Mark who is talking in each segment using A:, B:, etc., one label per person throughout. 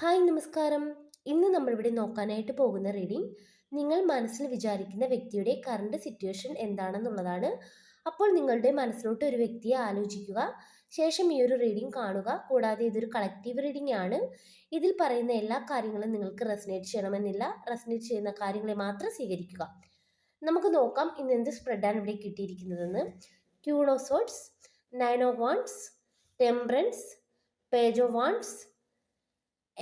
A: Hi നമസ്കാരം. ഇന്ന് നമ്മളിവിടെ നോക്കാനായിട്ട് പോകുന്ന റീഡിംഗ് നിങ്ങൾ മനസ്സിൽ വിചാരിക്കുന്ന വ്യക്തിയുടെ കറണ്ട് സിറ്റുവേഷൻ എന്താണെന്നുള്ളതാണ്. അപ്പോൾ നിങ്ങളുടെ മനസ്സിലോട്ട് ഒരു വ്യക്തിയെ ആലോചിക്കുക. ശേഷം ഈ ഒരു റീഡിംഗ് കാണുക. കൂടാതെ ഇതൊരു കളക്റ്റീവ് റീഡിംഗ് ആണ്. ഇതിൽ പറയുന്ന എല്ലാ കാര്യങ്ങളും നിങ്ങൾക്ക് റെസിനേറ്റ് ചെയ്യണമെന്നില്ല. റെസിനേറ്റ് ചെയ്യുന്ന കാര്യങ്ങളെ മാത്രം സ്വീകരിക്കുക. നമുക്ക് നോക്കാം ഇന്ന് എന്ത് സ്പ്രെഡാണ് ഇവിടെ കിട്ടിയിരിക്കുന്നതെന്ന്. Nine of wands temperance പേജോ wands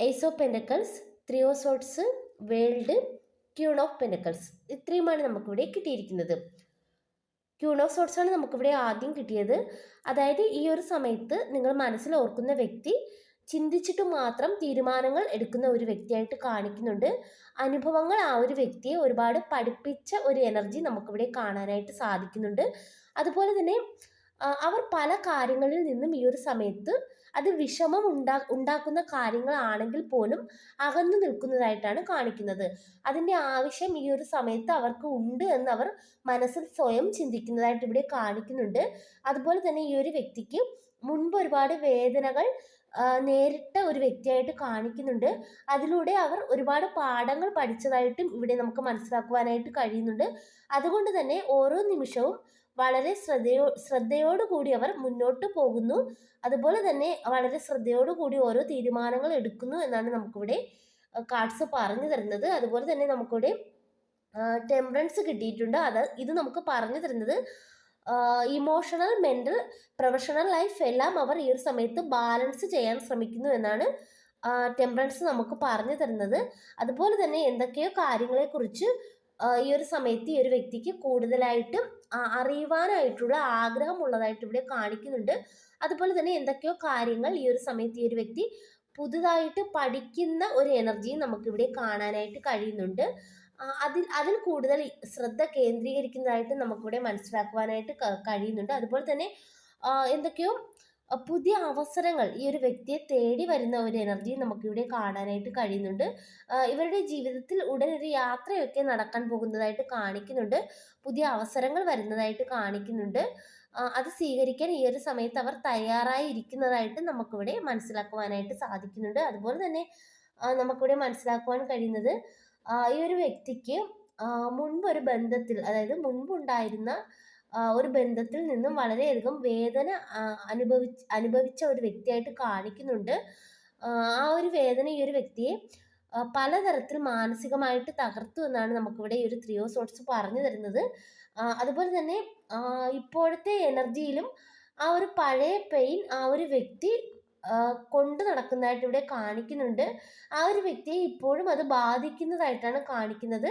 A: ace of pentacles three world queen of pentacles. ഇത്രയുമാണ് നമുക്കിവിടെ കിട്ടിയിരിക്കുന്നത്. ക്യൂൺ ഓഫ് സോട്ട്സ് ആണ് നമുക്കിവിടെ ആദ്യം കിട്ടിയത്. അതായത് ഈ ഒരു സമയത്ത് നിങ്ങൾ മനസ്സിൽ ഓർക്കുന്ന വ്യക്തി ചിന്തിച്ചിട്ട് മാത്രം തീരുമാനങ്ങൾ എടുക്കുന്ന ഒരു വ്യക്തിയായിട്ട് കാണിക്കുന്നുണ്ട്. അനുഭവങ്ങൾ ആ ഒരു വ്യക്തിയെ ഒരുപാട് പഠിപ്പിച്ച ഒരു എനർജി നമുക്കിവിടെ കാണാനായിട്ട് സാധിക്കുന്നുണ്ട്. അതുപോലെ തന്നെ അവർ പല കാര്യങ്ങളിൽ നിന്നും ഈ ഒരു സമയത്ത് അത് വിഷമം ഉണ്ടാ ഉണ്ടാക്കുന്ന കാര്യങ്ങളാണെങ്കിൽ പോലും അകന്നു നിൽക്കുന്നതായിട്ടാണ് കാണിക്കുന്നത്. അതിന്റെ ആവശ്യം ഈ ഒരു സമയത്ത് അവർക്ക് ഉണ്ട് എന്ന് അവർ മനസ്സിൽ സ്വയം ചിന്തിക്കുന്നതായിട്ട് ഇവിടെ കാണിക്കുന്നുണ്ട്. അതുപോലെ തന്നെ ഈ ഒരു വ്യക്തിക്ക് മുൻപ് ഒരുപാട് വേദനകൾ നേരിട്ട ഒരു വ്യക്തിയായിട്ട് കാണിക്കുന്നുണ്ട്. അതിലൂടെ അവർ ഒരുപാട് പാഠങ്ങൾ പഠിച്ചതായിട്ടും ഇവിടെ നമുക്ക് മനസ്സിലാക്കുവാനായിട്ട് കഴിയുന്നുണ്ട്. അതുകൊണ്ട് തന്നെ ഓരോ നിമിഷവും വളരെ ശ്രദ്ധയോ ശ്രദ്ധയോടുകൂടി അവർ മുന്നോട്ട് പോകുന്നു. അതുപോലെ തന്നെ വളരെ ശ്രദ്ധയോടുകൂടി ഓരോ തീരുമാനങ്ങൾ എടുക്കുന്നു എന്നാണ് നമുക്കിവിടെ കാർഡ്സ് പറഞ്ഞു തരുന്നത്. അതുപോലെ തന്നെ നമുക്കിവിടെ ടെമ്പറൻസ് കിട്ടിയിട്ടുണ്ട്. അത് ഇത് നമുക്ക് പറഞ്ഞു തരുന്നത് ഇമോഷണൽ മെന്റൽ പ്രൊഫഷണൽ ലൈഫ് എല്ലാം അവർ ഈ ഒരു സമയത്ത് ബാലൻസ് ചെയ്യാൻ ശ്രമിക്കുന്നു എന്നാണ് ടെമ്പറൻസ് നമുക്ക് പറഞ്ഞു തരുന്നത്. അതുപോലെ തന്നെ എന്തൊക്കെയോ കാര്യങ്ങളെക്കുറിച്ച് ഈ ഒരു സമയത്ത് ഈ ഒരു വ്യക്തിക്ക് കൂടുതലായിട്ടും അറിയുവാനായിട്ടുള്ള ആഗ്രഹമുള്ളതായിട്ട് ഇവിടെ കാണിക്കുന്നുണ്ട്. അതുപോലെ തന്നെ എന്തൊക്കെയോ കാര്യങ്ങൾ ഈ ഒരു സമയത്ത് ഈ ഒരു വ്യക്തി പുതുതായിട്ട് പഠിക്കുന്ന ഒരു എനർജിയും നമുക്കിവിടെ കാണാനായിട്ട് കഴിയുന്നുണ്ട്. അതിൽ അതിൽ കൂടുതൽ ശ്രദ്ധ കേന്ദ്രീകരിക്കുന്നതായിട്ട് നമുക്കിവിടെ മനസ്സിലാക്കുവാനായിട്ട് കഴിയുന്നുണ്ട്. അതുപോലെ തന്നെ എന്തൊക്കെയോ പുതിയ അവസരങ്ങൾ ഈ ഒരു വ്യക്തിയെ തേടി വരുന്ന ഒരു എനർജി നമുക്കിവിടെ കാണാനായിട്ട് കഴിയുന്നുണ്ട്. ഇവരുടെ ജീവിതത്തിൽ ഉടൻ ഒരു യാത്രയൊക്കെ നടക്കാൻ പോകുന്നതായിട്ട് കാണിക്കുന്നുണ്ട്. പുതിയ അവസരങ്ങൾ വരുന്നതായിട്ട് കാണിക്കുന്നുണ്ട്. അത് സ്വീകരിക്കാൻ ഈ ഒരു സമയത്ത് അവർ തയ്യാറായി ഇരിക്കുന്നതായിട്ട് നമുക്കിവിടെ മനസ്സിലാക്കുവാനായിട്ട് സാധിക്കുന്നുണ്ട്. അതുപോലെ തന്നെ നമുക്കിവിടെ മനസ്സിലാക്കുവാൻ കഴിയുന്നത് ഈ ഒരു വ്യക്തിക്ക് മുൻപ് ഒരു ബന്ധത്തിൽ അതായത് മുൻപുണ്ടായിരുന്ന ഒരു ബന്ധത്തിൽ നിന്നും വളരെയധികം വേദന അനുഭവിച്ച് അനുഭവിച്ച ഒരു വ്യക്തിയായിട്ട് കാണിക്കുന്നുണ്ട്. ആ ഒരു വേദന ഈ ഒരു വ്യക്തിയെ പലതരത്തിൽ മാനസികമായിട്ട് തകർത്തു എന്നാണ് നമുക്കിവിടെ ഈ ഒരു ത്രിയോ സോട്സ് പറഞ്ഞു തരുന്നത്. അതുപോലെ തന്നെ ഇപ്പോഴത്തെ എനർജിയിലും ആ ഒരു പഴയ പെയിൻ ആ ഒരു വ്യക്തി കൊണ്ട് നടക്കുന്നതായിട്ട് ഇവിടെ കാണിക്കുന്നുണ്ട്. ആ ഒരു വ്യക്തിയെ ഇപ്പോഴും അത് ബാധിക്കുന്നതായിട്ടാണ് കാണിക്കുന്നത്.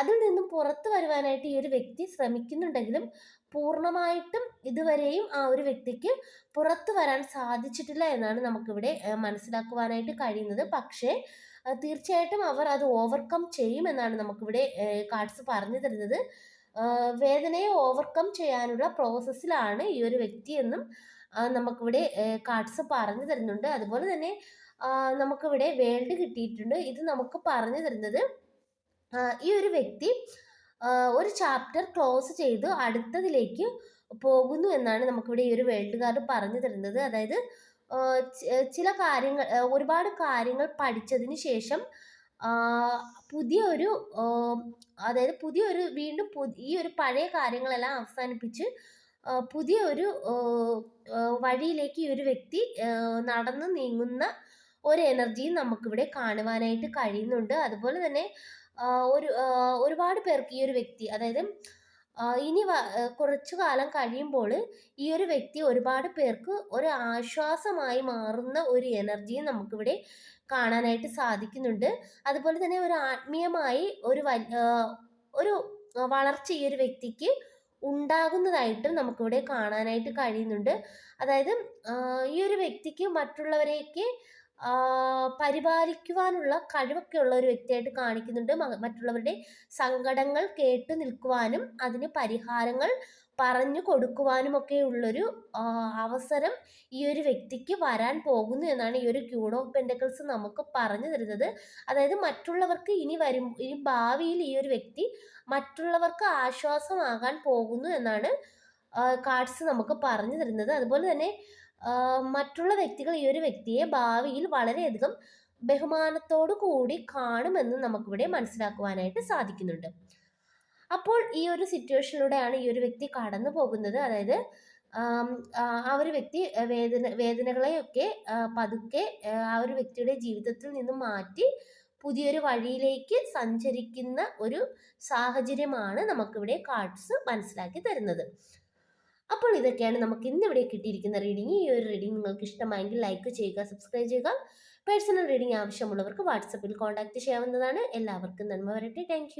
A: അതിൽ നിന്നും പുറത്തു വരുവാനായിട്ട് ഈ ഒരു വ്യക്തി ശ്രമിക്കുന്നുണ്ടെങ്കിലും പൂർണമായിട്ടും ഇതുവരെയും ആ ഒരു വ്യക്തിക്ക് പുറത്തു വരാൻ സാധിച്ചിട്ടില്ല എന്നാണ് നമുക്കിവിടെ മനസ്സിലാക്കുവാനായിട്ട് കഴിയുന്നത്. പക്ഷേ തീർച്ചയായിട്ടും അവർ അത് ഓവർകം ചെയ്യുമെന്നാണ് നമുക്കിവിടെ കാർഡ്സ് പറഞ്ഞു തരുന്നത്. വേദനയെ ഓവർകം ചെയ്യാനുള്ള പ്രോസസ്സിലാണ് ഈ ഒരു വ്യക്തിയെന്നും ആ, നമുക്കിവിടെ കാർഡ്സ് പറഞ്ഞു തരുന്നുണ്ട്. അതുപോലെ തന്നെ നമുക്കിവിടെ വേൾഡ് കിട്ടിയിട്ടുണ്ട്. ഇത് നമുക്ക് പറഞ്ഞു തരുന്നത് ഈ ഒരു വ്യക്തി ഒരു ചാപ്റ്റർ ക്ലോസ് ചെയ്ത് അടുത്തതിലേക്ക് പോകുന്നു എന്നാണ് നമുക്കിവിടെ ഈ ഒരു വേൾഡ് കാർഡ് പറഞ്ഞു തരുന്നത്. അതായത് ചില കാര്യങ്ങൾ ഒരുപാട് കാര്യങ്ങൾ പഠിച്ചതിന് ശേഷം പുതിയ ഒരു അതായത് പുതിയൊരു വീണ്ടും ഈ ഒരു പഴയ കാര്യങ്ങളെല്ലാം അവസാനിപ്പിച്ച് പുതിയ ഒരു വഴിയിലേക്ക് ഈ ഒരു വ്യക്തി നടന്ന് നീങ്ങുന്ന ഒരു എനർജിയും നമുക്കിവിടെ കാണുവാനായിട്ട് കഴിയുന്നുണ്ട്. അതുപോലെ തന്നെ ഒരു ഒരുപാട് പേർക്ക് ഈ ഒരു വ്യക്തി അതായത് ഇനി കുറച്ചു കാലം കഴിയുമ്പോൾ ഈ ഒരു വ്യക്തി ഒരുപാട് പേർക്ക് ഒരു ആശ്വാസമായി മാറുന്ന ഒരു എനർജിയും നമുക്കിവിടെ കാണാനായിട്ട് സാധിക്കുന്നുണ്ട്. അതുപോലെ തന്നെ ഒരു ആത്മീയമായി ഒരു ഒരു വളർച്ച ഈ ഒരു വ്യക്തിക്ക് ഉണ്ടാകുന്നതായിട്ടും നമുക്കിവിടെ കാണാനായിട്ട് കഴിയുന്നുണ്ട്. അതായത് ഈ ഒരു വ്യക്തിക്ക് മറ്റുള്ളവരെയൊക്കെ പരിപാലിക്കുവാനുള്ള കഴിവൊക്കെ ഉള്ള ഒരു വ്യക്തിയായിട്ട് കാണിക്കുന്നുണ്ട്. മറ്റുള്ളവരുടെ സങ്കടങ്ങൾ കേട്ട് നിൽക്കുവാനും അതിന് പരിഹാരങ്ങൾ പറഞ്ഞു കൊടുക്കുവാനുമൊക്കെ ഉള്ളൊരു അവസരം ഈ ഒരു വ്യക്തിക്ക് വരാൻ പോകുന്നു എന്നാണ് ഈ ഒരു ക്യൂൺ ഓഫ് പെൻഡക്കിൾസ് നമുക്ക് പറഞ്ഞു തരുന്നത്. അതായത് മറ്റുള്ളവർക്ക് ഇനി വരും ഇനി ഭാവിയിൽ ഈ ഒരു വ്യക്തി മറ്റുള്ളവർക്ക് ആശ്വാസമാകാൻ പോകുന്നു എന്നാണ് കാർഡ്സ് നമുക്ക് പറഞ്ഞു തരുന്നത്. അതുപോലെ തന്നെ മറ്റുള്ള വ്യക്തികൾ ഈ ഒരു വ്യക്തിയെ ഭാവിയിൽ വളരെയധികം ബഹുമാനത്തോടു കൂടി കാണുമെന്ന് നമുക്കിവിടെ മനസ്സിലാക്കുവാനായിട്ട് സാധിക്കുന്നുണ്ട്. അപ്പോൾ ഈ ഒരു സിറ്റുവേഷനിലൂടെയാണ് ഈ ഒരു വ്യക്തി കടന്നു പോകുന്നത്. അതായത് ആം, ഒരു വ്യക്തി വേദന വേദനകളെയൊക്കെ പതുക്കെ ആ, ആ ഒരു വ്യക്തിയുടെ ജീവിതത്തിൽ നിന്ന് മാറ്റി പുതിയൊരു വഴിയിലേക്ക് സഞ്ചരിക്കുന്ന ഒരു സാഹചര്യമാണ് നമുക്കിവിടെ കാർഡ്സ് മനസ്സിലാക്കി തരുന്നത്. അപ്പോൾ ഇതൊക്കെയാണ് നമുക്ക് ഇന്ന് ഇവിടെ കിട്ടിയിരിക്കുന്ന റീഡിംഗ് ഈ ഒരു റീഡിംഗ് നിങ്ങൾക്ക് ഇഷ്ടമായെങ്കിൽ ലൈക്ക് ചെയ്യുക സബ്സ്ക്രൈബ് ചെയ്യുക. പേഴ്സണൽ റീഡിംഗ് ആവശ്യമുള്ളവർക്ക് വാട്സപ്പിൽ കോൺടാക്ട് ചെയ്യാവുന്നതാണ്. എല്ലാവർക്കും നന്മ വരട്ടെ. താങ്ക്